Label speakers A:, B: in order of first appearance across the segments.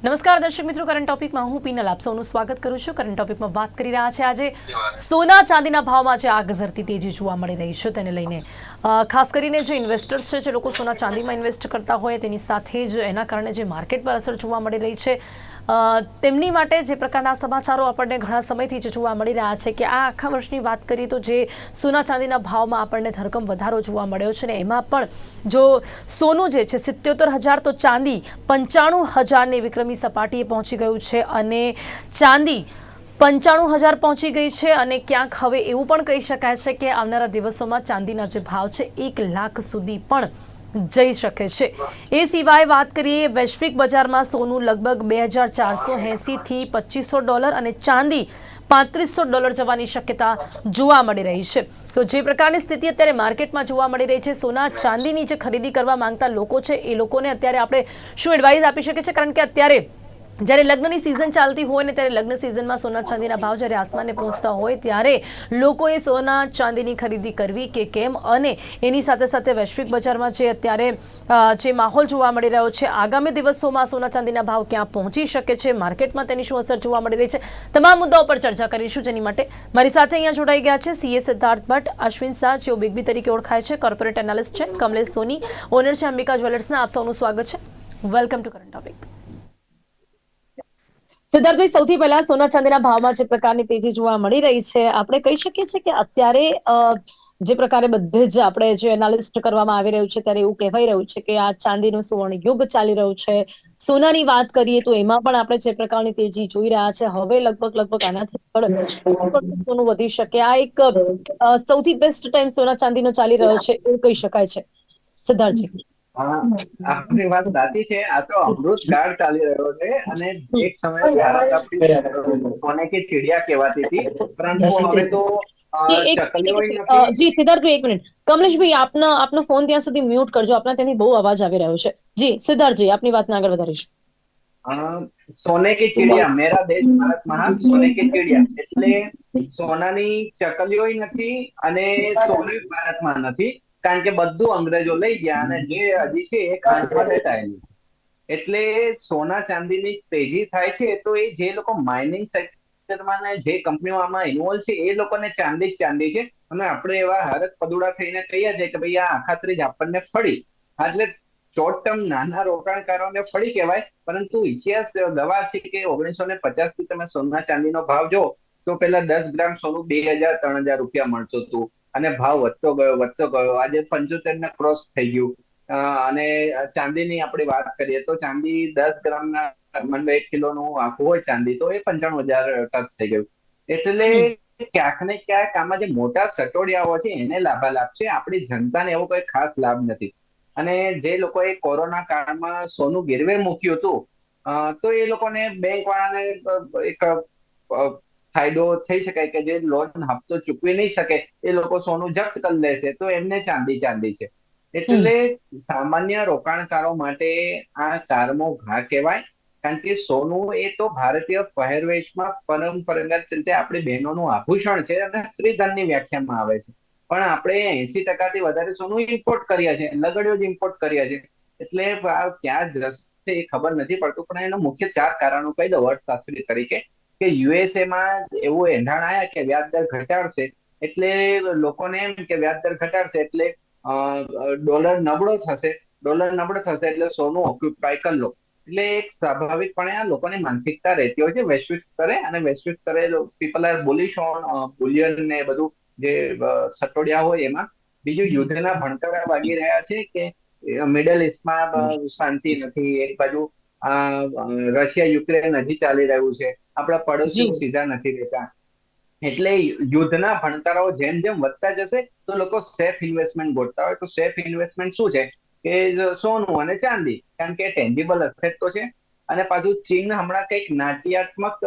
A: નમસ્કાર દર્શક મિત્રો કરંટ ટોપિકમાં હું પીનલ આપ સૌનું સ્વાગત કરું છું. કરંટ ટોપિકમાં વાત કરી રહ્યા છે આજે સોના ચાંદીના ભાવમાં જે આગ ઝરતી તેજી જોવા મળી રહી છે તેને લઈને. ખાસ કરીને જે ઇન્વેસ્ટર્સ છે, જે લોકો સોના ચાંદીમાં ઇન્વેસ્ટ કરતા હોય તેની સાથે જ એના કારણે જે માર્કેટ પર અસર જોવા મળી રહી છે. તેમની માટે જે પ્રકારના સમાચારો આપણને ઘણા સમયથી જ જોવા મળી રહ્યા છે કે આ આખા વર્ષની વાત કરીએ તો જે સોના ચાંદીના ભાવમાં આપણને ધરકમ વધારો જોવા મળ્યો છે ને એમાં પણ જો સોનું જે છે, સિત્યોતેર હજાર તો ચાંદી પંચાણું હજારની વિક્રમી સપાટીએ પહોંચી ગયું છે અને ચાંદી પંચાણું હજાર પહોંચી ગઈ છે અને ક્યાંક હવે એવું પણ કહી શકાય છે કે આવનારા દિવસોમાં ચાંદીના જે ભાવ છે, એક લાખ સુધી પણ જઈ શકે છે. એ સિવાય વાત કરીએ, વૈશ્વિક બજારમાં સોનું લગભગ બે હજાર ચારસો એંસીથી પચીસો ડોલર અને ચાંદી પાંત્રીસો ડોલર જવાની શક્યતા જોવા મળી રહી છે. તો જે પ્રકારની સ્થિતિ અત્યારે માર્કેટમાં જોવા મળી રહી છે, સોના ચાંદીની જે ખરીદી કરવા માંગતા લોકો છે, એ લોકોને અત્યારે આપણે શું એડવાઇસ આપી શકીએ છીએ? કારણ કે અત્યારે જ્યારે લગ્નની સિઝન ચાલતી હોય ને ત્યારે લગ્ન સિઝનમાં સોના ચાંદીના ભાવ જ્યારે આસમાને પહોંચતા હોય ત્યારે લોકોએ સોના ચાંદીની ખરીદી કરવી કે કેમ? અને એની સાથે સાથે વૈશ્વિક બજારમાં જે અત્યારે જે માહોલ જોવા મળી રહ્યો છે, આગામી દિવસોમાં સોના ચાંદીના ભાવ ક્યાં પહોંચી શકે છે? માર્કેટમાં તેની શું અસર જોવા મળી રહી છે? તમામ મુદ્દાઓ પર ચર્ચા કરીશું જેની માટે મારી સાથે અહીંયા જોડાઈ ગયા છે સીએ સિદ્ધાર્થ ભટ્ટ, અશ્વિન શાહ, જેઓ બિગબી તરીકે ઓળખાય છે કોર્પોરેટ એનાલિસ્ટ છે, કમલેશ સોની ઓનર છે, અંબિકા જ્વેલર્સના આપ સૌનું સ્વાગત છે. વેલકમ ટુ કરંટ ટોપિક સિદ્ધાર્થભાઈ, સૌથી પહેલા સોના ચાંદીના ભાવમાં જે પ્રકારની તેજી જોવા મળી રહી છે, આપણે કહી શકીએ છીએ કે અત્યારે જે પ્રકારે બધે જ આપણે જે એનાલિસ્ટ કરવામાં આવી રહ્યું છે, ત્યારે એવું કહેવાય રહ્યું છે કે આ ચાંદીનો સુવર્ણ યુગ ચાલી રહ્યું છે. સોનાની વાત કરીએ તો એમાં પણ આપણે જે પ્રકારની તેજી જોઈ રહ્યા છે, હવે લગભગ લગભગ આનાથી સોનું વધી શકે. આ એક સૌથી બેસ્ટ ટાઈમ સોના ચાંદીનો ચાલી રહ્યો છે, એવું કહી શકાય છે. સિદ્ધાર્થજી.
B: આપની વાત સાચી છે. આ તો અમૃત કાળ ચાલી રહ્યો છે અને એક સમયે કોને કે ચીડિયા કહેવાતી હતી. પરંતુ હવે તો
A: જી સિદ્ધાર્થ એક મિનિટ. કમલેશભાઈ આપના આપનો ફોન ત્યાં સુધી મ્યુટ કરજો. આપના ત્યાંથી બહુ અવાજ આવી રહ્યો છે. જી સિદ્ધાર્થજી આપની વાતને આગળ વધારીશું.
B: સોને કે ચીડિયા? મેરા દેશ ભારત મહાન સોને કે ચીડિયા? એટલે સોનાની ચકલીઓ નથી અને સોનું ભારતમાં નથી. કારણ કે બધું અંગ્રેજો લઈ ગયા અને જે હજી છે એ ખાંડમાં એટલે સોના ચાંદીની તેજી થાય છે તો એ જે લોકો માઇનિંગ સેક્ટરમાં જે કંપનીઓ આમાં ઇન્વોલ્વ છે એ લોકોને ચાંદી જ ચાંદી છે. અને આપણે એવા હરક પદુડા થઈને કહીએ છીએ કે ભાઈ આ આખાત્રી જ આપણને ફળી. એટલે શોર્ટ ટર્મ નાના રોકાણકારોને ફળી કહેવાય, પરંતુ ઇતિહાસ ગવાહ છે કે ઓગણીસો ને પચાસથી તમે સોના ચાંદીનો ભાવ જો તો પેલા દસ ગ્રામ સોનું બે હજાર, ત્રણ હજાર રૂપિયા મળતું હતું. અને ભાવ વધતો ગયો વધતો ગયો. આજે પંચોતેર ને ક્રોસ થઈ ગયું. અને ચાંદીની આપણે વાત કરીએ તો ચાંદી દસ ગ્રામના મતલબ એક કિલોનું આખું હોય ચાંદી તો એ પંચાણું હજાર ટચ થઈ ગયું. એટલે ક્યાંક ને ક્યાંક આમાં જે મોટા સટોડિયાઓ છે એને લાભાલાભ છે. આપણી જનતાને એવો કોઈ ખાસ લાભ નથી. અને જે લોકોએ કોરોના કાળમાં સોનું ગીરવે મૂક્યું હતું તો એ લોકોને બેંક વાળાને એક ફાયદો થઈ શકાય કે જે લોન હપ્તો ચૂકવી નહીં શકે એ લોકો સોનું જપ્ત કરી લેશે તો એમને ચાંદી ચાંદી છે. એટલે સામાન્ય રોકાણકારો માટે આ કારમો ઘા કહેવાય કારણ કે સોનું એ તો ભારતીય પહેરવેશમાં પરંપરાગત રીતે આપણી બહેનોનું આભૂષણ છે અને સ્ત્રીધનની વ્યાખ્યામાં આવે છે. પણ આપણે એસી ટકાથી વધારે સોનું ઇમ્પોર્ટ કરીએ છીએ લગડીઓ જ ઇમ્પોર્ટ કરીએ છીએ એટલે આ ક્યાં જશે એ ખબર નથી પડતું પણ એના મુખ્ય ચાર કારણો કહી દઉં અર્થશાસ્ત્રી તરીકે. કે યુએસએમાં એવું એંધાણ આવ્યા કે વ્યાજ દર ઘટાડશે, એટલે લોકોને એમ કે વ્યાજ દર ઘટાડશે એટલે ડોલર નબળો થશે, ડોલર નબળો થશે એટલે સોનું ઓક્યુપાય કરી લો. એટલે એક સ્વાભાવિકપણે આ લોકોની માનસિકતા રહેતી હોય છે, વૈશ્વિક સ્તરે અને વૈશ્વિક સ્તરે people are bullish on bullion ને બધું જે સટોડિયા હોય એમાં. બીજું યુદ્ધના ભણતરા વાગી રહ્યા છે કે મિડલ ઇસ્ટમાં શાંતિ નથી, એક બાજુ આ રશિયા યુક્રેન હજી ચાલી રહ્યું છે. આપણા
A: પડોશી.
B: સીધા નથી રહેતા. એટલે યુદ્ધના ભણતરાઓ જેમ જેમ વધતા જશે તો લોકો સેફ ઇન્વેસ્ટમેન્ટ ગોતતા હોય. તો સેફ ઇન્વેસ્ટમેન્ટ શું છે? કે સોનું અને ચાંદી. કારણ કે ટેન્જિબલ અસેટ તો છે. અને પાછું ચીન હમણાં કંઈક નાટ્યાત્મક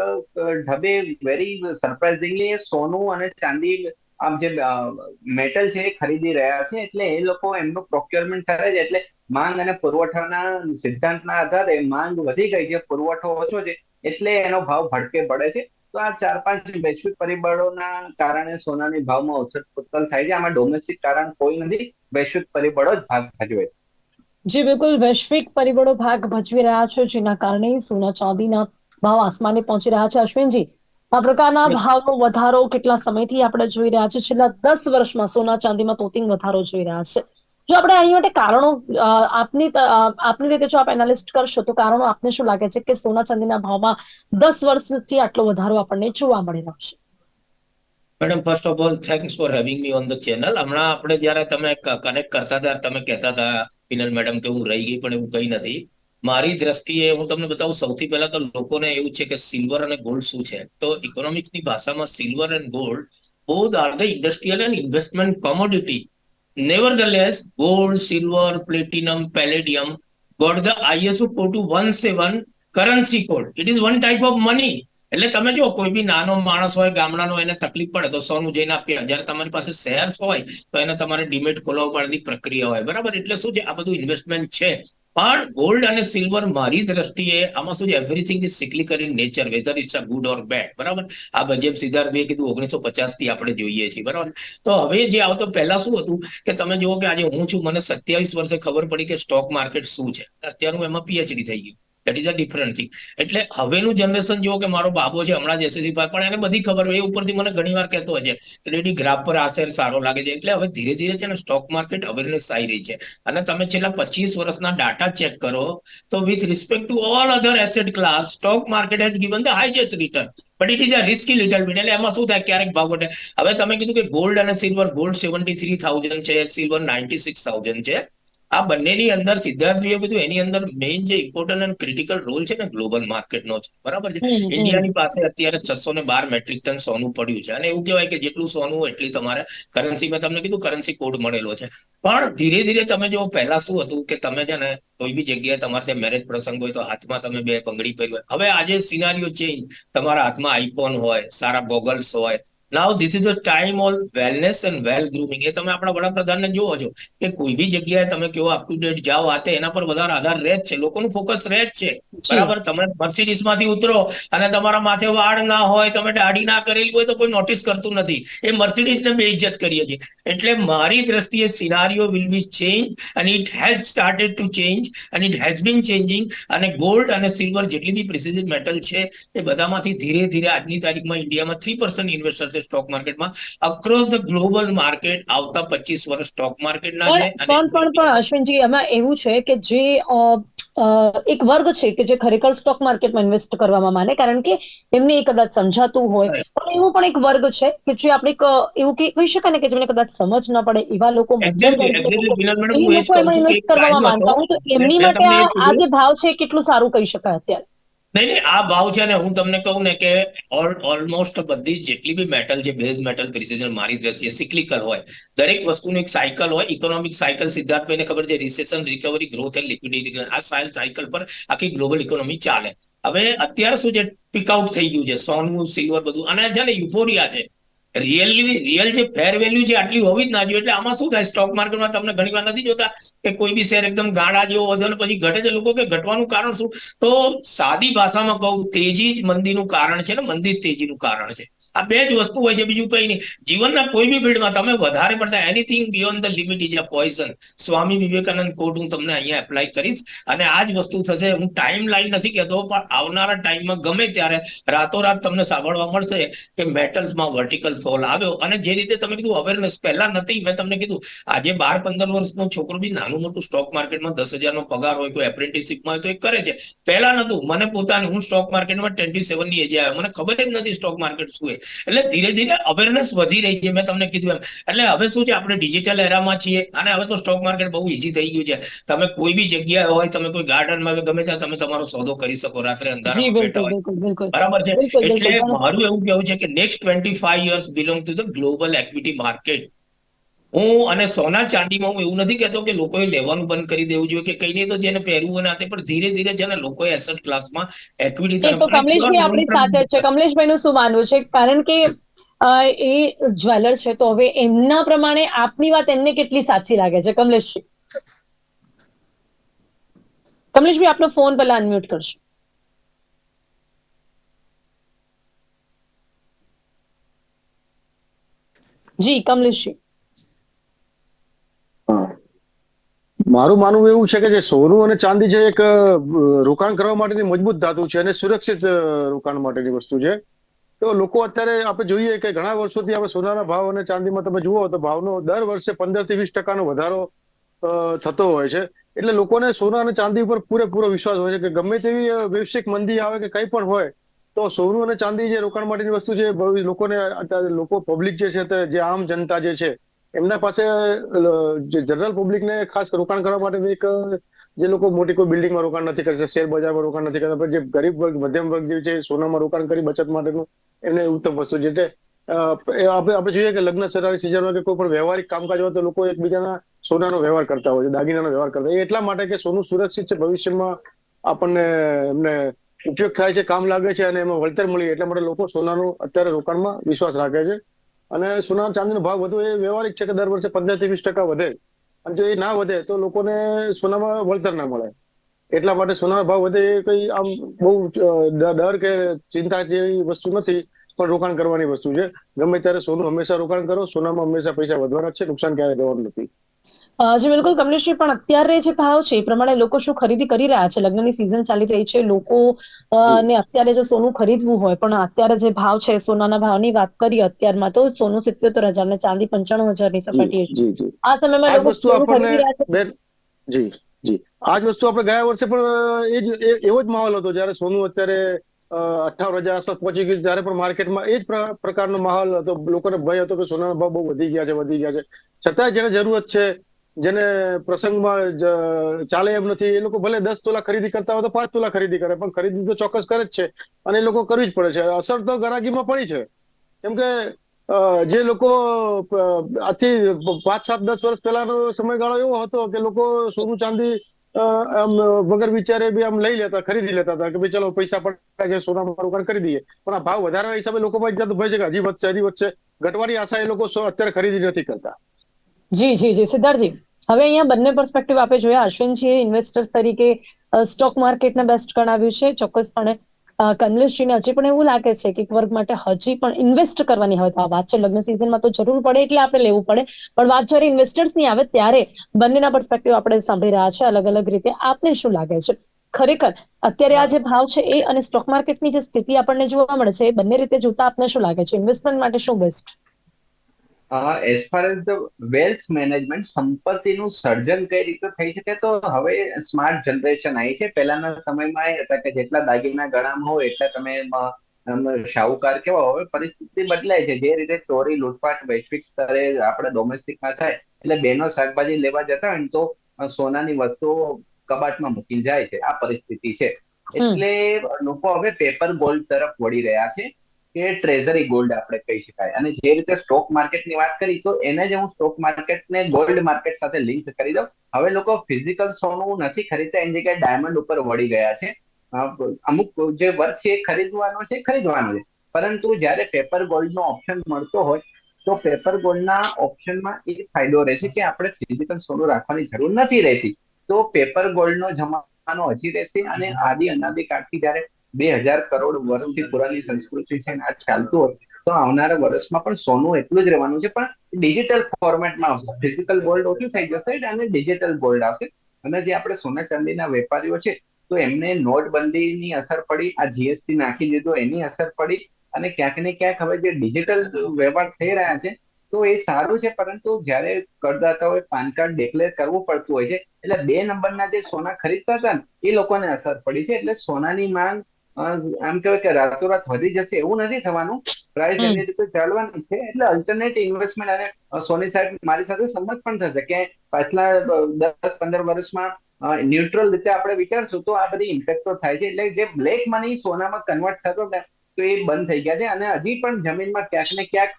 B: ઢબે વેરી સરપ્રાઇઝિંગલી સોનું અને ચાંદી આમ જે મેટલ છે એ ખરીદી રહ્યા છે. એટલે એ લોકો એમનું પ્રોક્યોરમેન્ટ કરે છે. એટલે માંગ અને પુરવઠાના સિદ્ધાંતના આધારે માંગ વધી ગઈ છે પુરવઠો ઓછો છે એટલે એનો ભાવ ભડકે પડે છે. તો આ ચાર પાંચ વૈશ્વિક પરિબળોના કારણે સોનાની ભાવમાં ઉછળ પુછળ થાય છે. આમાં ડોમેસ્ટિક કારણ કોઈ નથી વૈશ્વિક પરિબળો જ ભાગ ભજવે છે.
A: જી બિલકુલ. વૈશ્વિક પરિબળો ભાગ ભજવી રહ્યા છે જેના કારણે સોના ચાંદીના ભાવ આસમાને પહોંચી રહ્યા છે અશ્વિનજી. આ પ્રકારના. ભાવનો વધારો કેટલા સમયથી આપણે જોઈ રહ્યા છે? છેલ્લા દસ વર્ષમાં સોના ચાંદીમાં પોતિંગ વધારો જોઈ રહ્યા છે. જો આપણે અહીં માટે કારણો આપની આપની રીતે જો આપ એનાલિસ્ટ કરશો, તો કારણો આપને શું લાગે છે કે સોના ચાંદીના ભાવમાં દસ વર્ષથી આટલો વધારો આપણને જોવા મળી રહ્યો છે?
C: Madam first of all thanks for having me on the channel હમણાં આપણે જ્યારે તમે કનેક્ટ કરતા હતા, તમે કહેતા હતા પિનલ મેડમ, કે હું રહી ગઈ, પણ એવું કંઈ નથી. મારી દ્રષ્ટિએ હું તમને બતાવું, સૌથી પહેલા તો લોકોને એવું છે કે સિલ્વર અને ગોલ્ડ શું છે? તો ઇકોનોમિક્સની ભાષામાં સિલ્વર એન્ડ ગોલ્ડ બહુ are the industrial and investment commodity nevertheless gold silver platinum palladium got the iso 4217 currency code it is one type of money એટલે તમે જો કોઈ બી નાનો માણસ હોય, ગામડાનો, એને તકલીફ પડે તો સોનું જઈને આપીએ જ્યારે તમારી પાસે શેર હોય, તો એને તમારે ડિમેટ ખોલવા પડવાની પ્રક્રિયા હોય. બરાબર? એટલે શું છે? આ બધું ઇન્વેસ્ટમેન્ટ છે. પણ ગોલ્ડ અને સિલ્વર મારી દ્રષ્ટિએ આમાં શું છે? Everything is cyclical in nature whether it's a good or bad બરાબર? આ જેમ સિદ્ધાર્થભાઈએ કીધું ઓગણીસો પચાસથી આપણે જોઈએ છીએ. બરાબર? તો હવે જે આવતો પહેલા શું હતું કે તમે જુઓ કે આજે હું છું, મને સત્યાવીસ વર્ષે ખબર પડી કે સ્ટોક માર્કેટ શું છે. અત્યારે હું એમાં પીએચડી થઈ ગયું. That is a different thing એટલે હવેનું જનરેશન જુઓ કે મારો બાબો છે, હમણાં જ એસએસસી પાસ, પણ એને બધી ખબર હોય, એ ઉપરથી મને ઘણી વાર કહેતો હોય છે કે ડેડી ગ્રાફ પર આ શેર સારો લાગે છે. એટલે હવે ધીરે ધીરે છે ને સ્ટોક માર્કેટ અવેરનેસ આવી રહી છે. અને તમે છેલ્લા પચીસ વર્ષના ડાટા ચેક કરો, તો with respect to all other asset class stock market has given the highest return but it is a risky little bit એટલે એમાં શું થાય? ક્યારેક ભાવ ઘટે. હવે તમે કીધું કે ગોલ્ડ અને silver gold seventy three thousand છે સિલ્વર નાઇન્ટી સિક્સ થાઉઝન્ડ છે. આ બંનેની અંદર સિદ્ધાર્થભાઈએ કીધું એની અંદર મેઇન જે ઇમ્પોર્ટન્ટ અને ક્રિટિકલ રોલ છે ને ગ્લોબલ માર્કેટનો છે. બરાબર છે. ઇન્ડિયાની પાસે અત્યારે છસો ને બાર મેટ્રિક ટન સોનું પડ્યું છે. અને એવું કહેવાય કે જેટલું સોનું એટલી તમારે કરન્સીમાં તમને કીધું કરન્સી કોડ મળેલો છે. પણ ધીરે ધીરે તમે જો પહેલા શું હતું કે તમે છે ને કોઈ બી જગ્યાએ તમારે ત્યાં મેરેજ પ્રસંગ હોય તો હાથમાં તમે બે બંગડી પહેરી હોય. હવે આજે સિનારીઓ ચેન્જ તમારા હાથમાં આઈફોન હોય સારા ગોગલ્સ હોય now this is a time all wellness and well grooming એ તમે આપણા વડાપ્રધાનને જોવો છો કે કોઈ બી જગ્યાએ તમે કેવો અપ ટુ ડેટ જાઓ આ તે એના પર વધારે આધાર રહે જ છે. લોકોનું ફોકસ રહે જ છે. બરાબર? તમે મર્સિડીઝમાંથી ઉતરો અને તમારા માથે વાળ ના હોય તમે દાઢી ના કરેલી હોય તો કોઈ નોટિસ કરતું નથી. એ મર્સિડીઝ ને બે ઇજ્જત કરીએ છીએ એટલે મારી દ્રષ્ટિએ સિનારીઓ વિલ બી ચેન્જ અને it has started to change અને ઇટ હેઝ બીન ચેન્જિંગ અને ગોલ્ડ અને સિલ્વર જેટલી બી પ્રિસિઝન મેટલ છે એ બધામાંથી ધીરે ધીરે આજની તારીખમાં ઇન્ડિયામાં થ્રી પર્સન્ટ ઇન્વેસ્ટર છે. સ્ટોક માર્કેટમાં અક્રોસ ધ ગ્લોબલ માર્કેટ આવતા પચીસ વર્ષ સ્ટોક માર્કેટના છે
A: પણ પણ પણ અશ્વિનજી એમાં એવું છે કે જે એક વર્ગ છે કે જે ખરેખર સ્ટોક માર્કેટમાં ઇન્વેસ્ટ કરવામાં માને કારણ કે એમને એ કદાચ સમજાતું હોય. પણ એવું પણ એક વર્ગ છે કે જે આપણે એવું કે કહી શકાય ને કે જેમને કદાચ સમજ ન પડે એવા લોકો એમાં ઇન્વેસ્ટ કરવામાં
C: માનતા
A: હોય. તો એમની માટે આ જે ભાવ છે એ કેટલું સારું કહી શકાય અત્યારે?
C: નહીં નહીં, આ ભાવ છે ને હું તમને કહું ને કે ઓલમોસ્ટ બધી જેટલી બી મેટલ છે બેઝ મેટલ પ્રિસિઝન મારી દ્રષ્ટિએ સિક્લિકલ હોય, દરેક વસ્તુની એક સાયકલ હોય ઇકોનોમિક સાયકલ સિદ્ધાર્થભાઈને ખબર છે recession recovery growth and liquidity આ સાયકલ પર આખી ગ્લોબલ ઇકોનોમી ચાલે. હવે અત્યારે શું છે પીક આઉટ થઈ ગયું છે, સોનું સિલ્વર બધું, અને છે ને યુફોરિયા છે. રિયલી રિયલ જે ફેર વેલ્યુ છે આટલી હોવી જ ના જોઈએ. એટલે આમાં શું થાય? સ્ટોક માર્કેટમાં તમને ઘણી વાર નથી જોતા કે કોઈ બી શેર એકદમ ગાળા જેવો વધે ને પછી ઘટે છે. લોકો કે ઘટવાનું કારણ શું? તો સાદી ભાષામાં કહું, તેજી જ મંદીનું કારણ છે ને મંદી તેજીનું કારણ છે. આ બે જ વસ્તુ હોય છે, બીજું કંઈ નહીં. જીવનના કોઈ બી ફિલ્ડમાં તમે વધારે પડતા anything beyond the limit is a poison Swami Vivekananda quote હું તમને અહીંયા એપ્લાય કરીશ. અને આ જ વસ્તુ થશે. હું ટાઈમ લાઈન નથી કહેતો, પણ આવનારા ટાઈમમાં ગમે ત્યારે રાતોરાત તમને સાંભળવા મળશે કે મેટલ્સમાં વર્ટિકલ ફોલ આવ્યો. અને જે રીતે તમે કીધું અવેરનેસ પહેલા નથી. મેં તમને કીધું આજે બાર પંદર વર્ષનો છોકરો બી નાનું મોટું સ્ટોક માર્કેટમાં દસ હજારનો પગાર હોય કોઈ એપ્રેન્ટિસશીપમાં હોય તો એ કરે છે. પહેલા નતું. મને પોતાને હું સ્ટોક માર્કેટમાં ટ્વેન્ટી સેવનની એજે આવ્યો. મને ખબર જ નથી સ્ટોક માર્કેટ શું એ એટલે ધીરે ધીરે અવેરનેસ વધી રહી છે. મેં તમને કીધું એમ. એટલે હવે શું છે? આપણે ડિજિટલ એરામાં છીએ. અને હવે તો સ્ટોક માર્કેટ બહુ ઈઝી થઈ ગયું છે. તમે કોઈ બી જગ્યાએ હોય તમે કોઈ ગાર્ડનમાં ગમે ત્યાં તમે તમારો સોદો કરી શકો. રાત્રે અંધારામાં બેઠા હોય. બરાબર છે? એટલે મારું એવું કેવું છે કે next twenty five years belong to the global equity market હું અને સોના ચાંદીમાં હું એવું નથી કહેતો કે લોકોએ લેવાનું બંધ કરી દેવું જોઈએ કે કઈ નહીં તો જેને પહેરવું ના તે પણ ધીરે ધીરે જેને લોકોએ એસેટ ક્લાસમાં એક્વિટી
A: એ કમલેશભાઈ આપણી સાથે છે. કમલેશભાઈનું શું માનવું છે? કારણ કે એ જ્વેલર છે તો હવે એમના પ્રમાણે આપની વાત એમને કેટલી સાચી લાગે છે? કમલેશજી. કમલેશભાઈ આપનો ફોન પહેલા અનમ્યુટ કરશો. જી, કમલેશજી.
D: મારું માનવું એવું છે કે જે સોનું અને ચાંદી છે એક રોકાણ કરવા માટેની મજબૂત ધાતુ છે અને સુરક્ષિત રોકાણ માટેની વસ્તુ છે, તો લોકો અત્યારે આપણે જોઈએ કે ઘણા વર્ષોથી આપણે સોનાના ભાવ અને ચાંદીમાં તમે જુઓ તો ભાવનો દર વર્ષે પંદરથી વીસ ટકાનો વધારો થતો હોય છે. એટલે લોકોને સોના અને ચાંદી ઉપર પૂરેપૂરો વિશ્વાસ હોય છે કે ગમે તેવી વૈશ્વિક મંદી આવે કે કંઈ પણ હોય તો સોનું અને ચાંદી જે રોકાણ માટેની વસ્તુ છે લોકોને લોકો પબ્લિક જે છે જે આમ જનતા જે છે, એમના પાસે જે જનરલ પબ્લિકને ખાસ રોકાણ કરવા માટે એક, જે લોકો મોટી કોઈ બિલ્ડિંગમાં રોકાણ નથી કરતા શેર બજારમાં રોકાણ નથી કરતા, પણ જે ગરીબ વર્ગ, મધ્યમ વર્ગ જે છે, સોનામાં રોકાણ કરી બચત માટેનું એમને ઉત્તમ વસ્તુ છે. એટલે આપણે આપણે જોઈએ કે લગ્ન સરાની સિઝનમાં કે કોઈ પણ વ્યવહારિક કામકાજ હોય, તો લોકો એકબીજાના સોનાનો વ્યવહાર કરતા હોય છે, દાગીનાનો વ્યવહાર કરતા હોય. એટલા માટે કે સોનું સુરક્ષિત છે, ભવિષ્યમાં આપણને એમને ઉપયોગ થાય છે, કામ લાગે છે અને એમાં વળતર મળી એટલા માટે લોકો સોનાનું અત્યારે રોકાણમાં વિશ્વાસ રાખે છે. અને સોના ચાંદીનો ભાવ વધુ એ વ્યવહારિક છે કે દર વર્ષે પંદરથી વીસ ટકા વધે. અને જો એ ના વધે તો લોકોને સોનામાં વળતર ના મળે. એટલા માટે સોનાનો ભાવ વધે એ કઈ આમ બહુ ડર કે ચિંતા જેવી વસ્તુ નથી, પણ રોકાણ કરવાની વસ્તુ છે. ગમે ત્યારે સોનું હંમેશા રોકાણ કરો, સોનામાં હંમેશા પૈસા વધવાના છે, નુકસાન ક્યારે જવાનું નથી.
A: જી બિલકુલ. કમલેશજી પણ અત્યારે જે ભાવ છે એ પ્રમાણે લોકો શું ખરીદી કરી રહ્યા છે? લગ્નની સિઝન ચાલી રહી છે. લોકો ને અત્યારે જો સોનું ખરીદવું હોય પણ અત્યારે જે ભાવ છે સોનાના ભાવની વાત કરીએ અત્યારમાં તો સોનું સિત્તેર હજાર ને ચાંદી પંચાણું હજારની
D: જી
A: આ સમયમાં લોકો
D: વસ્તુ
A: સોનું ખરીદી રહ્યા છે.
D: જી જી. આ જ વસ્તુ આપણે ગયા વર્ષે પણ એ જ એવો જ માહોલ હતો જ્યારે સોનું અત્યારે અઠાવન હજાર આસપાસ પહોંચી ગયું ત્યારે પણ માર્કેટમાં એ જ પ્ર- પ્રકારનો માહોલ હતો. લોકોને ભય હતો કે સોનાના ભાવ બહુ વધી ગયા છે વધી ગયા છે. છતાં જેને જરૂરત છે જેને પ્રસંગમાં ચાલે એમ નથી, એ લોકો ભલે દસ તોલા ખરીદી કરતા હોય તો પાંચ તોલા ખરીદી કરે, પણ ખરીદી તો ચોક્કસ કરે જ છે અને એ લોકો કરવી જ પડે છે. અસર તો ગરાગીમાં પડી છે. કેમ કે જે લોકો આજથી પાંચ, સાત, દસ વર્ષ પહેલાનો સમયગાળો એવો હતો કે લોકો સોનું ચાંદી આમ વગર વિચારે બી આમ લઈ લેતા, ખરીદી લેતા હતા કે ભાઈ ચલો પૈસા પડતા છે, સોના રોકાણ કરી દઈએ. પણ આ ભાવ વધારાના હિસાબે લોકોમાં જાતનો ભય છે કે હજી વધશે હજી વધશે. ઘટવાની આશા એ લોકો અત્યારે ખરીદી નથી કરતા.
A: જી જી જી, સિદ્ધાર્થજી. હવે અહીંયા બંને પર્સપેક્ટિવ આપણે જોયા. અશ્વિનજીએ ઇન્વેસ્ટર્સ તરીકે સ્ટોક માર્કેટને બેસ્ટ ગણાવ્યું છે. ચોક્કસપણે કમલેશજીને હજી પણ એવું લાગે છે કે એક વર્ગ માટે હજી પણ ઇન્વેસ્ટ કરવાની હોય તો આ વાત છે. લગ્ન સિઝનમાં તો જરૂર પડે એટલે આપણે લેવું પડે. પણ વાત જ્યારે ઇન્વેસ્ટર્સની આવે ત્યારે બંનેના પર્સપેક્ટિવ આપણે સાંભળી રહ્યા છે. અલગ અલગ રીતે આપને શું લાગે છે? ખરેખર, અત્યારે આ જે ભાવ છે એ અને સ્ટોક માર્કેટની જે સ્થિતિ આપણને જોવા મળે છે એ બંને રીતે જોતા આપને શું લાગે છે? ઇન્વેસ્ટમેન્ટ માટે શું best
B: as far as the wealth management સંપત્તિનું સર્જન કઈ રીતે થઈ શકે તો હવે સ્માર્ટ જનરેશન આવી છે. પહેલાના સમયમાં એ હતા કે જેટલા દાગીના ગળામાં હોય એટલા તમે શાહુકાર કેવા હવે પરિસ્થિતિ બદલાય છે. જે રીતે ચોરી લૂંટફાટ વૈશ્વિક સ્તરે આપણે ડોમેસ્ટિકમાં થાય એટલે બેનો શાકભાજી લેવા જતા હોય તો સોનાની વસ્તુઓ કબાટમાં મૂકી જાય છે. આ પરિસ્થિતિ છે. એટલે લોકો હવે પેપર ગોલ્ડ તરફ વળી રહ્યા છે. કે ટ્રેઝરી ગોલ્ડ આપણે કહી શકાય. અને જે રીતે સ્ટોક માર્કેટની વાત કરી, તો એને જ હું સ્ટોક માર્કેટને ગોલ્ડ માર્કેટ સાથે લિંક કરી દઉં. હવે લોકો ફિઝિકલ સોનું નથી ખરીદતા, એની જગ્યાએ ડાયમંડ ઉપર વળી ગયા છે. અમુક જે વર્ગ છે એ ખરીદવાનો છે ખરીદવાનો છે. પરંતુ જ્યારે પેપર ગોલ્ડનો ઓપ્શન મળતો હોય, તો પેપર ગોલ્ડના ઓપ્શનમાં એ ફાયદો રહેશે કે આપણે ફિઝિકલ સોનું રાખવાની જરૂર નથી રહેતી. તો પેપર ગોલ્ડનો જમાનો હજી રહેશે અને આદિ અનાદિ કાળથી જ્યારે બે હજાર કરોડ વર્ષથી પુરાની સંસ્કૃતિ છે આ ચાલતું હોય, તો આવનારા વર્ષમાં પણ સોનું એટલું જ રહેવાનું છે. પણ ડિજિટલ ફોર્મેટમાં આવશે. ફિઝિકલ ગોલ્ડ ઓછું થઈ જશે અને ડિજિટલ ગોલ્ડ આવશે. અને જે આપણે સોના ચાંદીના વેપારીઓ છે, તો એમને નોટબંધીની અસર પડી, આ જીએસટી નાખી દીધો, એની અસર પડી અને ક્યાંક ને ક્યાંક હવે જે ડિજિટલ વ્યવહાર થઈ રહ્યા છે, તો એ સારું છે. પરંતુ જ્યારે કરદાતાઓએ પાન કાર્ડ ડિક્લેર કરવું પડતું હોય છે, એટલે બે નંબરના જે સોના ખરીદતા હતા ને, એ લોકોને અસર પડી છે. એટલે સોનાની માંગ આમ કહેવાય કે રાતોરાત વધી જશે એવું નથી થવાનું. પ્રાઇસ. એની રીતે ચાલવાની છે એટલે અલ્ટરનેટ ઇન્વેસ્ટમેન્ટ અને સોની સાહેબ મારી સાથે સંમત પણ થશે કે પાછલા દસ પંદર વર્ષમાં ન્યુટ્રલ રીતે આપણે વિચારશું તો આ બધી ઇમ્પેક્ટો થાય છે. એટલે જે બ્લેક મની સોનામાં કન્વર્ટ થતો ને તો એ બંધ થઈ ગયા છે. અને હજી પણ જમીનમાં ક્યાંક ને ક્યાંક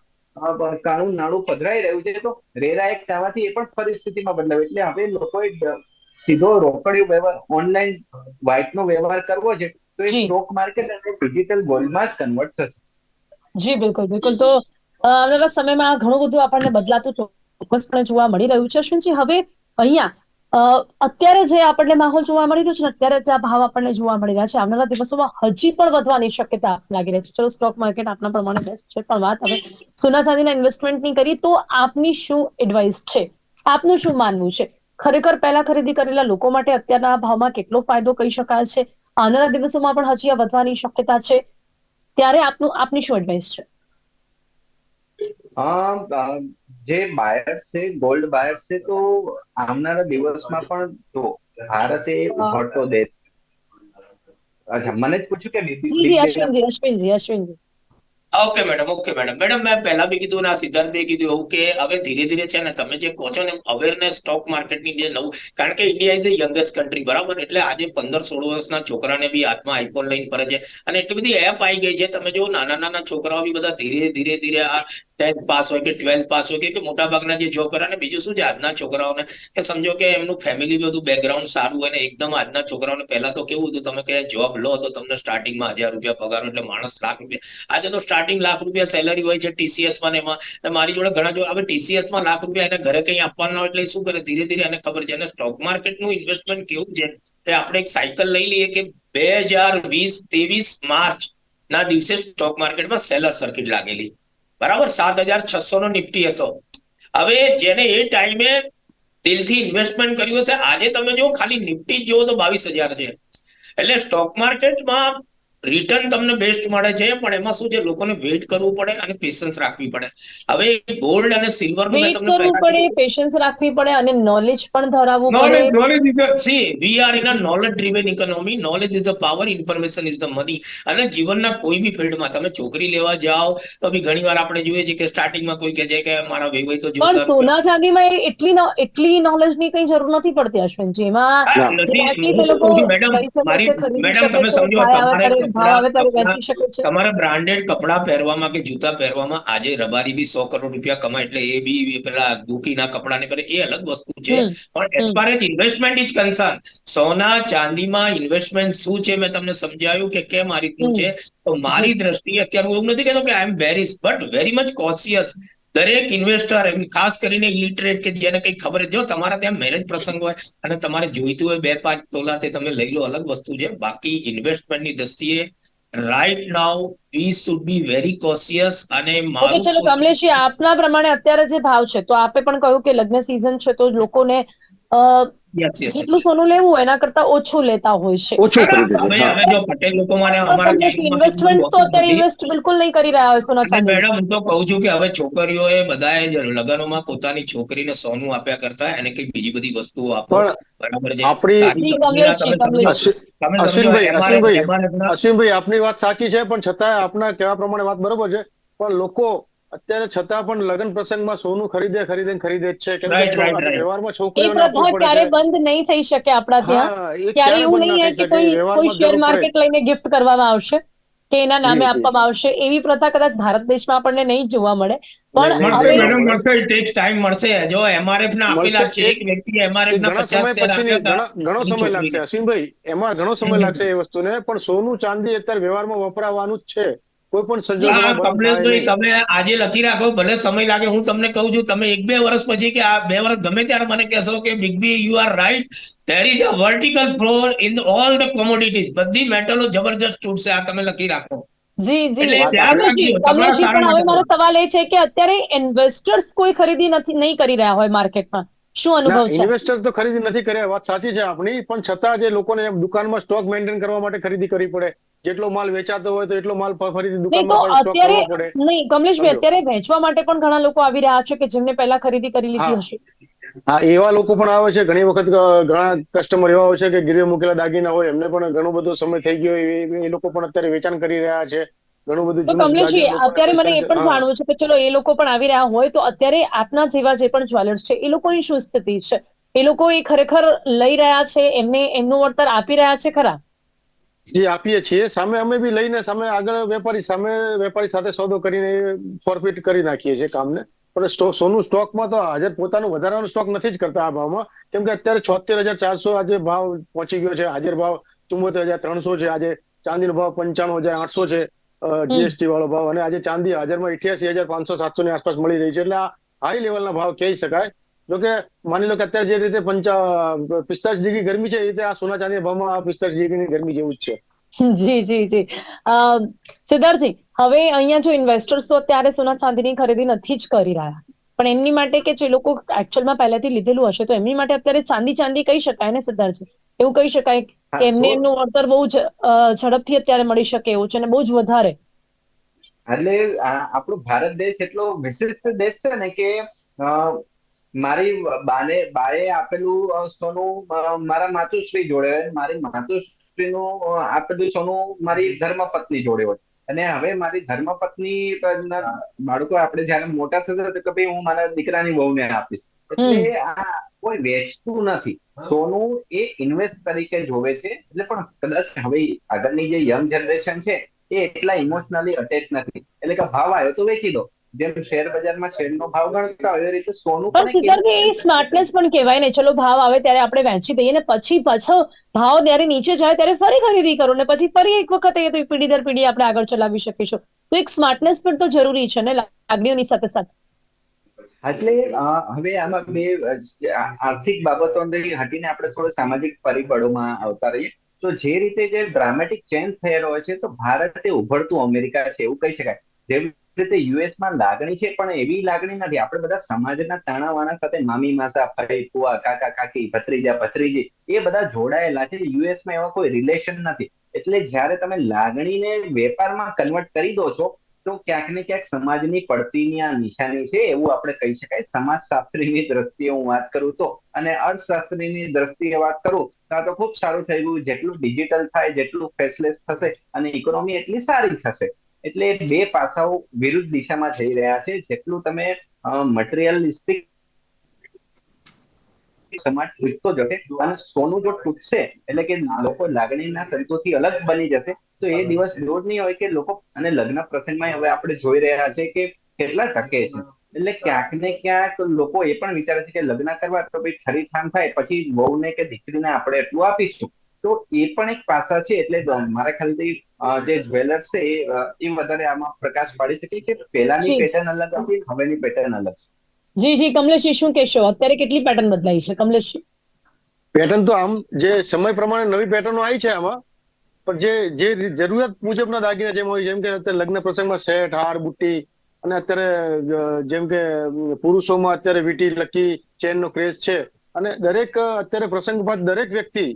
B: કાણું નાણું પધરાઈ રહ્યું છે. તો રેરા એક થવાથી એ પણ પરિસ્થિતિમાં બદલાવ. એટલે હવે લોકોએ સીધો રોકડિયો વ્યવહાર ઓનલાઈન વ્હાઇટનો વ્યવહાર કરવો છે. તો એ સ્ટોક માર્કેટ અને ડિજિટલ ગોલ્ડમાં જ કન્વર્ટ થશે.
A: જી બિલકુલ બિલકુલ. તો આવનારા સમયમાં ઘણું બધું આપણને બદલાતું ચોક્કસપણે જોવા મળી રહ્યું છે અશ્વિનજી. હવે અહીંયા અત્યારે જે આપણને માહોલ જોવા મળી રહ્યો છે અત્યારે જે આ ભાવ આપણને જોવા મળી રહ્યા છે. આવનારા દિવસોમાં હજી પણ વધવાની શક્યતા લાગી રહી છે. ચલો સ્ટોક માર્કેટ આપના પ્રમાણે બેસ્ટ છે પણ વાત હવે સોના ચાંદીના ઇન્વેસ્ટમેન્ટની કરી તો આપની શું એડવાઇસ છે? આપનું શું માનવું છે? ખરેખર પહેલા ખરીદી કરેલા લોકો માટે અત્યારના ભાવમાં કેટલો ફાયદો કહી શકાય છે? આવનારા દિવસોમાં પણ હજી આ વધવાની શક્યતા છે. ત્યારે આપનું આપની શું એડવાઇસ છે?
B: જે બાયર્સ છે ગોલ્ડ બાયર્સ છે તો આવનારા દિવસમાં પણ જો ભારત એ ઉભરતો દેશ. અચ્છા મને જ પૂછ્યું કે
A: Ashwinji Ashwinji Ashwinji.
C: Okay madam okay madam madam મેં પહેલા બી કીધું ના સિદ્ધાર્થ બી કીધું એવું કે હવે ધીરે ધીરે છે ને, તમે જે કહો છો ને અવેરનેસ સ્ટોક માર્કેટની જે નવું, કારણ કે India is a youngest country બરાબર? એટલે આજે પંદર સોળ વર્ષના છોકરાને બી હાથમાં આઈફોન લઈને ફરે છે. અને એટલી બધી એપ આવી ગઈ છે. તમે જો નાના નાના છોકરાઓ બી બધા ધીરે ધીરે ધીરે આ ટેન્થ પાસ હોય કે ટ્વેલ્થ પાસ હોય કે- મોટા ભાગના જે જોબ કરે ને બીજું શું છે? આજના છોકરાઓને કે સમજો કે એમનું ફેમિલી બધું બેકગ્રાઉન્ડ સારું હોય ને એકદમ આજના છોકરાઓને પહેલા તો કેવું હતું? તમે કે જોબ લો તો તમને સ્ટાર્ટિંગમાં હજાર રૂપિયા પગાર એટલે માણસ લાખ રૂપિયા. આજે તો સ્ટાર્ટિંગ લાખ રૂપિયા સેલરી હોય છે ટીસીએસમાં એમાં. મારી જોડે ઘણા જો હવે ટીસીએસમાં લાખ રૂપિયા એને ઘરે કઈ આપવાના હોય એટલે શું કરે? ધીરે ધીરે એને ખબર છે. અને સ્ટોક માર્કેટનું ઇન્વેસ્ટમેન્ટ કેવું છે? તે આપણે એક સાયકલ લઈ લઈએ કે બે હજાર વીસ ત્રેવીસ માર્ચ ના દિવસે સ્ટોક માર્કેટમાં સેલર સર્કિટ લાગેલી. બરાબર? સાત હજાર છસો નો નિફ્ટી હતો. હવે જેને એ ટાઈમે દિલથી ઇન્વેસ્ટમેન્ટ કર્યું હશે, આજે તમે જો ખાલી નિફ્ટી જ જુઓ તો બાવીસ હજાર છે. એટલે સ્ટોક માર્કેટમાં રિટર્ન તમને બેસ્ટ મળે છે પણ એમાં શું છે લોકોને વેઇટ કરવું પડે અને પેશન્સ રાખવી પડે. હવે ગોલ્ડ અને સિલ્વર
A: વેઇટ
C: તમને
A: કરવું પડે પેશન્સ રાખવી પડે અને નોલેજ પણ ધરાવવું પડે.
C: Knowledge is see we are in a knowledge driven economy knowledge is Knowledge power information is the money અને જીવનના કોઈ બી ફિલ્ડમાં તમે છોકરી લેવા જાઓ તો બી ઘણીવાર આપણે જોઈએ છીએ કે સ્ટાર્ટિંગમાં કોઈ કહે છે કે મારા વેવાઈ તો
A: પણ સોના ચાંદીમાં એટલી ન- એટલી નોલેજની કઈ જરૂર નથી પડતી અશ્વિનજી. એમાં
C: મેડમ, મેડમ, તમે સમજો, તમારે
A: ભાવ આવે ત્યારે વેચી શકે છે.
C: તમારે બ્રાન્ડેડ કપડા પહેરવામાં કે જૂતા પહેરવામાં આજે રબારી બી સો કરોડ રૂપિયા કમાય એટલે એ બી પેલા દુખીના કપડાને કરે એ અલગ વસ્તુ છે. પણ as far as investment is concern સોના ચાંદીમાં ઇન્વેસ્ટમેન્ટ શું છે મેં તમને સમજાવ્યું કે કેમ આ રીતનું છે? તો મારી દ્રષ્ટિએ અત્યારે હું એવું નથી કહેતો કે I am very but very much cautious દરેક ઇન્વેસ્ટર ખાસ કરીને ઇલિટરેટ કે જેને કઈ ખબર જો તમારા ત્યાં મેરેજ પ્રસંગ હોય અને તમારે જોઈતું હોય બે પાંચ તોલા તે તમે લઈ લો અલગ વસ્તુ છે. બાકી ઇન્વેસ્ટમેન્ટની દ્રષ્ટિએ right now we should be very cautious અને મારું
A: ચલો કમલેશજી આપના પ્રમાણે અત્યારે જે ભાવ છે તો આપે પણ કહ્યું કે લગ્ન સિઝન છે તો લોકોને જેટલું સોનું લેવું એના કરતા ઓછું લેતા હોય છે.
D: ઓછું ખરીદી
C: હવે જો પટેલ લોકો અમારા
A: ઇન્વેસ્ટમેન્ટ તો અત્યારે ઇન્વેસ્ટ બિલકુલ નહીં કરી રહ્યા હોય સોના ચાંદી
C: મેડમ હું તો કહું છું કે હવે છોકરીઓએ બધાએ જ લગ્નોમાં પોતાની છોકરીને સોનું આપ્યા કરતા એને કઈ બીજી બધી વસ્તુઓ આપો. બરાબર છે?
D: આપણી- અશ્વિનભાઈ, આપની વાત સાચી છે પણ છતાં આપના કહેવા પ્રમાણે વાત બરોબર છે. પણ લોકો અત્યારે છતાં પણ લગ્ન પ્રસંગમાં સોનું ખરીદે ખરીદે ખરીદે જ છે. કે. વ્યવહારમાં
A: છોકરીઓ
D: છોકરીઓને
A: ક્યારે બંધ નહીં થઈ શકે આપણા ત્યાં. ક્યારે એવું નહીં
D: થઈ
A: કે કોઈ કોઈ શેર માર્કેટ લઈને ગિફ્ટ કરવામાં આવશે કે એના નામે. આપવામાં આવશે. એવી પ્રથા કદાચ ભારત દેશમાં આપણને નહીં જોવા મળે. પણ
C: મળશે મેડમ મળશે. ઇટ ટેક્સ ટાઈમ મળશે. જો એમઆરએફ ના આપેલા છે
D: એક-
C: વ્યક્તિ એમઆરએફ ના
D: ઘણા
C: પચાસ
D: સમય
C: શેર આપ્યા
D: ઘણો સમય લાગશે. અસીમભાઈ એમાં ઘણો સમય લાગશે એ વસ્તુને પણ સોનું ચાંદી અત્યારે વ્યવહારમાં વપરાવાનું જ છે. કોઈ પણ સંજોગોમાં.
C: તમે આજે લખી રાખો ભલે સમય લાગે હું તમને કહું છું તમે એક બે વર્ષ પછી કે આ બે વર્ષ ગમે ત્યારે મને કહેશો કે big B you are right there is a vertical floor in all the commodities બધી મેટલો જબરજસ્ત તૂટશે આ તમે લખી રાખો.
A: જી જી. પણ હવે મારો સવાલ એ છે કે અત્યારે ઇન્વેસ્ટર્સ કોઈ ખરીદી નથી નહીં કરી રહ્યા હોય માર્કેટમાં શું અનુભવ છે?
D: ઇન્વેસ્ટર્સ તો ખરીદી નથી કર્યા વાત સાચી છે આપણી પણ છતાં જે લોકોને દુકાનમાં સ્ટોક મેન્ટેન કરવા માટે ખરીદી કરવી પડે. જેટલો માલ વેચાતો હોય તો એટલો માલ ફરીથી દુકાનમાં સ્ટોક કરવો પડે.
A: નહીં કમલેશભાઈ અત્યારે વેચવા માટે પણ ઘણા લોકો આવી રહ્યા છે કે જેમને પહેલા ખરીદી કરી લીધી. હશે.
D: હા એવા લોકો પણ આવે છે ઘણી વખત ઘણા કસ્ટમર એવા હોય છે કે ગીરવે મૂકેલા દાગીના હોય એમને પણ ઘણો બધો સમય થઈ ગયો એ લોકો પણ અત્યારે વેચાણ કરી રહ્યા છે. ઘણું બધું
A: તો કમલેશજી અત્યારે મને એ પણ જાણવું છે કે ચલો એ લોકો પણ આવી રહ્યા હોય તો અત્યારે આપના જેવા જે પણ જ્વેલર્સ છે એ લોકોની શું સ્થિતિ છે? એ લોકો એ ખરેખર લઈ રહ્યા છે એમને એમનું વળતર આપી રહ્યા છે ખરા?
D: જે આપીએ છીએ સામે અમે બી લઈને સામે આગળ વેપારી સામે વેપારી સાથે સોદો કરીને ફોરફિટ કરી નાખીએ છીએ કામને. પણ સોનું સ્ટોકમાં તો હાજર પોતાનું વધારાનો સ્ટોક નથી જ કરતા આ ભાવમાં. કેમ કે અત્યારે છોતેર હજાર ચારસો આજે ભાવ પહોંચી ગયો છે. હાજર ભાવ ચુમ્બોતેર હજાર ત્રણસો છે. આજે ચાંદીનો ભાવ પંચાણું હજાર આઠસો છે. જીએસટી વાળો ભાવ અને આજે ચાંદી હાજરમાં અઠ્યાસી હજાર પાંચસો સાતસો ની આસપાસ મળી રહી છે. એટલે આ હાઈ લેવલના ભાવ કહી શકાય. જોકે માની લો કે અત્યારે જે રીતે પંચા પિસ્તાલીસ ડિગ્રી ગરમી છે એ રીતે આ સોના ચાંદી ભાવમાં પિસ્તાલીસ ડિગ્રીની ગરમી જેવું જ છે.
A: જી જી જી. સિદ્ધાર્થજી હવે અહીંયા જો ઇન્વેસ્ટર્સ તો અત્યારે સોના ચાંદીની ખરીદી નથી જ કરી રહ્યા. પણ એમની માટે કે જે લોકો એકચ્યુઅલમાં પહેલાથી લીધેલું હશે તો એમની માટે અત્યારે ચાંદી ચાંદી કહી શકાય ને સિદ્ધાર્થજી? એવું કહી શકાય એમને એમનું વળતર બહુ જ ઝડપથી અત્યારે મળી શકે એવું છે અને બહુ જ વધારે.
B: એટલે આપણો ભારત દેશ એટલો વિશિષ્ટ દેશ છે ને કે મારી બાને બાએ આપેલું સોનું મારા માતુશ્રી જોડે હોય મારી માતુશ્રીનું નું આપેલું સોનું મારી ધર્મપત્ની જોડે હોય. અને હવે મારી ધર્મપત્ની બાળકો આપણે જયારે મોટા થશે તો કે ભાઈ હું મારા દીકરાની વહુને આપીશ. એટલે આ કોઈ વેચતું નથી. સોનું એ ઇન્વેસ્ટ તરીકે જોવે છે. એટલે પણ કદાચ હવે આગળની જે યંગ જનરેશન છે એ એટલા ઇમોશનલી અટેચ નથી. એટલે કે ભાવ આવ્યો તો વેચી દો. જેમ શેર બજારમાં શેરનો ભાવ ગણતા હોય એ રીતે સોનું
A: પણ
B: પણ એક
A: સિદ્ધાર્થજી એ સ્માર્ટનેસ પણ કહેવાય ને. ચલો ભાવ આવે ત્યારે આપણે વેચી દઈએ ને પછી પાછો ભાવ જ્યારે નીચે જાય ત્યારે ફરી ખરીદી કરો ને પછી ફરી એક વખત એ તો પેઢી દર પેઢી આપણે આગળ ચલાવી શકીશું. તો એક સ્માર્ટનેસ પણ તો જરૂરી છે ને લાગણીઓની સાથે સાથે.
B: એટલે હવે આમાં બે આર્થિક બાબતો બાબતોથી હટીને આપણે થોડો સામાજિક પરિબળોમાં આવતા રહીએ. તો જે રીતે જે ડ્રામેટિક ચેન્જ થયેલો હોય છે, તો ભારત ઉભરતું અમેરિકા છે, એવું કહી શકાય. જેવી રીતે યુએસમાં લાગણી છે, પણ એવી લાગણી નથી. આપણે બધા સમાજના તાણાવાણા સાથે મામી માસા, ભાઈ ફુવા કાકા, કાકી, ભત્રીજા, ભત્રીજી, એ બધા જોડાયેલા છે. યુએસમાં એવા કોઈ રિલેશન નથી. એટલે જ્યારે તમે લાગણીને વેપારમાં કન્વર્ટ કરી દો છો તો ક્યાંક ને ક્યાંક સમાજની પડતીની આ નિશાની છે એવું આપણે કહી શકાય. સમાજશાસ્ત્રીની દ્રષ્ટિએ હું વાત કરું તો અને અર્થશાસ્ત્રીની દ્રષ્ટિએ વાત કરું તો આ તો ખૂબ સારું થઈ ગયું. જેટલું ડિજિટલ થાય, જેટલું ફેસલેસ થશે અને ઇકોનોમી એટલી સારી થશે. એટલે બે પાસાઓ વિરુદ્ધ દિશામાં થઈ રહ્યા છે. જેટલું તમે મટીરિયલિસ્ટિક સમાજ તૂટતો જશે અને સોનું જો તૂટશે, એટલે કે લોકો લાગણીના તંતુથી અલગ બની જશે તો એ દિવસ દૂર નહીં હોય કે લોકો અને લગ્ન પ્રસંગમાં હવે આપણે જોઈ રહ્યા છે કે કેટલા ટકે છે. એટલે ક્યાંક ને ક્યાંક લોકો એ પણ વિચારે છે કે લગ્ન કરવા તો ભાઈ ઠરીઠામ થાય પછી વહુને કે દીકરીને આપણે એટલું આપીશું. તો એ પણ એક પાસા છે એટલે મારા ખ્યાલથી જે જ્વેલર્સ છે એ વધારે આમાં પ્રકાશ પાડી શકે કે પહેલાની
A: જી.
B: પેટર્ન અલગ હતી હવેની પેટર્ન અલગ છે.
A: જી જી કમલેશજી શું કહેશો? અત્યારે કેટલી પેટર્ન બદલાઈ છે? કમલેશજી.
D: પેટર્ન તો આમ જે સમય પ્રમાણે નવી પેટર્નો આવી છે આમાં પણ જે જે જરૂરિયાત મુજબના દાગીના જેમ હોય, જેમ કે અત્યારે લગ્ન પ્રસંગમાં સેટ હાર, બુટ્ટી અને અત્યારે જેમ કે પુરુષોમાં અત્યારે વીટી, લકી, ચેનનો ક્રેઝ છે. અને દરેક અત્યારે પ્રસંગ બાદ દરેક વ્યક્તિ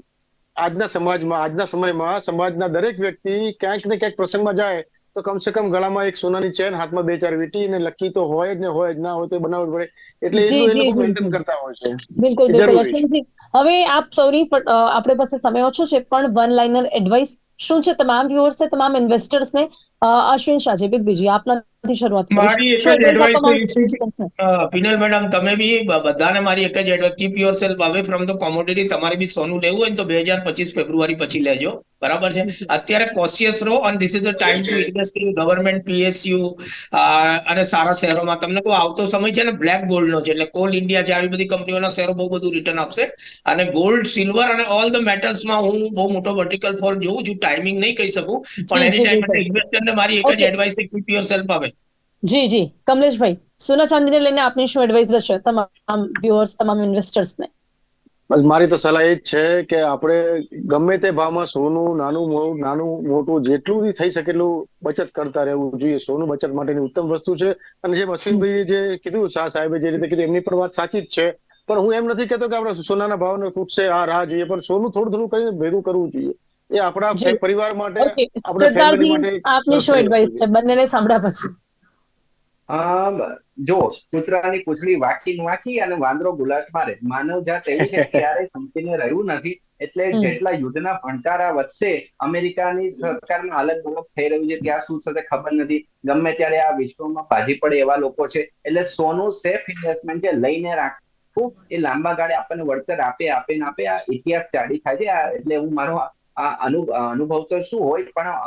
D: આજના સમાજમાં, આજના સમયમાં સમાજના દરેક વ્યક્તિ ક્યાંક ને ક્યાંક પ્રસંગમાં જાય તો કમસે કમ ગળામાં એક સોનાની ચેન હાથમાં બે ચાર વીટી ને લકી તો હોય જ ને હોય જ ના હોય તો બનાવવું પડે. એટલે એ લોકો મેન્ટેન કરતા હોય છે.
A: બિલકુલ બિલકુલ. હવે આપ સૌની આપણે પાસે સમય ઓછો છે પણ વન લાઇનર એડવાઇસ શું છે તમામ વ્યુઅર્સ તમામ ઇન્વેસ્ટર્સને અશ્વિન શાહજી બિગ બીજી આપનાથી શરૂઆત
C: મારી એક જ? અ, પિનલ મેડમ તમે બી બધાને મારી એક જ advice keep yourself away from the commodity તમારે બી સોનું લેવું હોય તો બે હજાર પચીસ ફેબ્રુઆરી પછી લેજો. બરાબર છે? અત્યારે કોશિયસ રહો અને this is the time to invest in government PSU અને સારા શહેરોમાં. તમને કહું આવતો સમય છે ને બ્લેક ગોલ્ડ નો છે એટલે કોલ ઇન્ડિયા છે આવી બધી કંપનીઓના શેરો બહુ બધું રિટર્ન આપશે. અને ગોલ્ડ સિલ્વર અને ઓલ ધ મેટલ્સમાં હું બહુ મોટો વર્ટિકલ ફોર જોઉં છું. ટાઈમિંગ નહીં કહી શકું પણ એની ટાઈમ ઇન્વેસ્ટરને મારી એક જ એડવાઇસ કીપ યોર સેલ્ફ અવે
A: જી જી. કમલેશભાઈ સોના ચાંદીને લઈને આપની શું એડવાઇસ રહેશે તમામ વ્યુઅર્સ તમામ ઇન્વેસ્ટર્સને
D: બસ મારી તો સલાહ એ જ છે કે આપણે ગમે તે ભાવમાં સોનું નાનું નાનું મોટું જેટલું થઈ શકે એટલું બચત કરતા રહેવું જોઈએ. સોનું બચત માટેની ઉત્તમ વસ્તુ છે. અને જેમ અશ્વિનભાઈએ જે કીધું શાહ સાહેબે જે રીતે કીધું એમની પણ વાત સાચી જ છે. પણ હું એમ નથી કહેતો કે આપણે સોનાના ભાવને તૂટશે આ રાહ જોઈએ. પણ સોનું થોડું થોડું કરીને ભેગું કરવું જોઈએ. એ આપણા પરિવાર માટે
A: આપની શું એડવાઇસ છે? બંનેને સાંભળ્યા પછી.
B: જો કૂતરાની પૂંછડી વાંકી વાંકી અને વાંદરો ગુલાટ મારે. માનવ જાત એવી છે ક્યારે સંપીને રહ્યું નથી. એટલે જેટલા યુદ્ધના ભણકારા વધશે અમેરિકાની સરકારમાં અલગ અલગ થઈ રહ્યું છે. ત્યાં શું થશે ખબર નથી. ગમે ત્યારે આ વિશ્વમાં ભાજી પડે એવા લોકો છે. એટલે સોનું સેફ ઇન્વેસ્ટમેન્ટ છે લઈને રાખવું. એ લાંબા ગાળે આપણને વળતર આપે આપે ને આપે. આ ઇતિહાસ ચાડી થાય છે. એટલે હું મારો આ- આ અનુ અનુભવ તો શું હોય પણ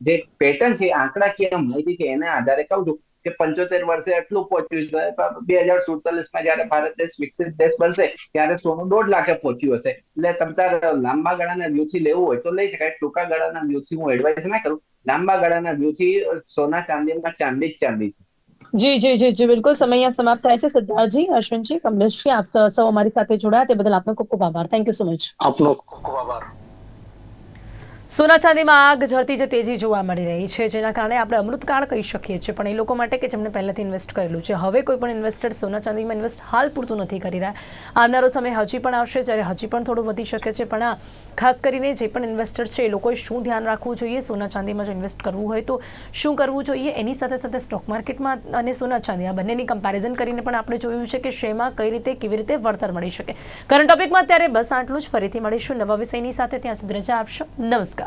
B: જે પેટર્ન છે આંકડાકીય માહિતી છે એના આધારે કહું છું. કે પંચોતેર વર્ષે એટલું પહોંચ્યું છે. બે હજાર સુડતાલીસમાં જયારે ભારત દેશ વિકસિત દેશ બનશે ત્યારે સોનું દોઢ લાખે પહોંચ્યું હશે. એટલે તમતાર લાંબા ગાળાના વ્યૂથી લેવું હોય તો લઈ શકાય. ટૂંકા ગાળાના વ્યૂથી હું એડવાઇસ ના કરું. લાંબા ગાળાના વ્યૂથી સોના ચાંદીમાં ચાંદી જ ચાંદી છે.
A: જી જી જી જી બિલકુલ. સમય અહીંયા સમાપ્ત થાય છે. સિદ્ધાર્થજી અશ્વિનજી કમલેશજી આપ સૌ અમારી સાથે જોડાયા. તે બદલ આપનો ખૂબ ખૂબ આભાર. થેન્ક યુ સો મચ
D: આપનો ખૂબ ખૂબ આભાર.
A: સોના ચાંદીમાં આગ ઝરતી જે તેજી જોવા મળી રહી છે, જેના કારણે આપણે અમૃતકાળ કહી શકીએ છીએ. પણ એ લોકો માટે કે જેમણે પહેલાંથી ઇન્વેસ્ટ કરેલું છે, હવે કોઈ પણ ઇન્વેસ્ટર સોના ચાંદીમાં ઇન્વેસ્ટ હાલ પૂરતું નથી કરી રહ્યા. આવનારો સમય હજી પણ આવશે, જ્યારે હજી પણ થોડું વધી શકે છે, પણ આ ખાસ કરીને જે પણ ઇન્વેસ્ટર છે, એ લોકોએ શું ધ્યાન રાખવું જોઈએ? સોના ચાંદીમાં જો ઇન્વેસ્ટ કરવું હોય તો શું કરવું જોઈએ? એની સાથે સાથે સ્ટોક માર્કેટમાં અને સોના ચાંદી આ બંનેની કમ્પેરિઝન કરીને પણ આપણે જોયું છે કે શેમાં કઈ રીતે, કેવી રીતે વળતર મળી શકે. કરંટ ટોપિકમાં અત્યારે બસ આટલું જ. ફરીથી મળીશું નવા વિષયની સાથે. ત્યાં સુધી રજા આપશો. નમસ્કાર.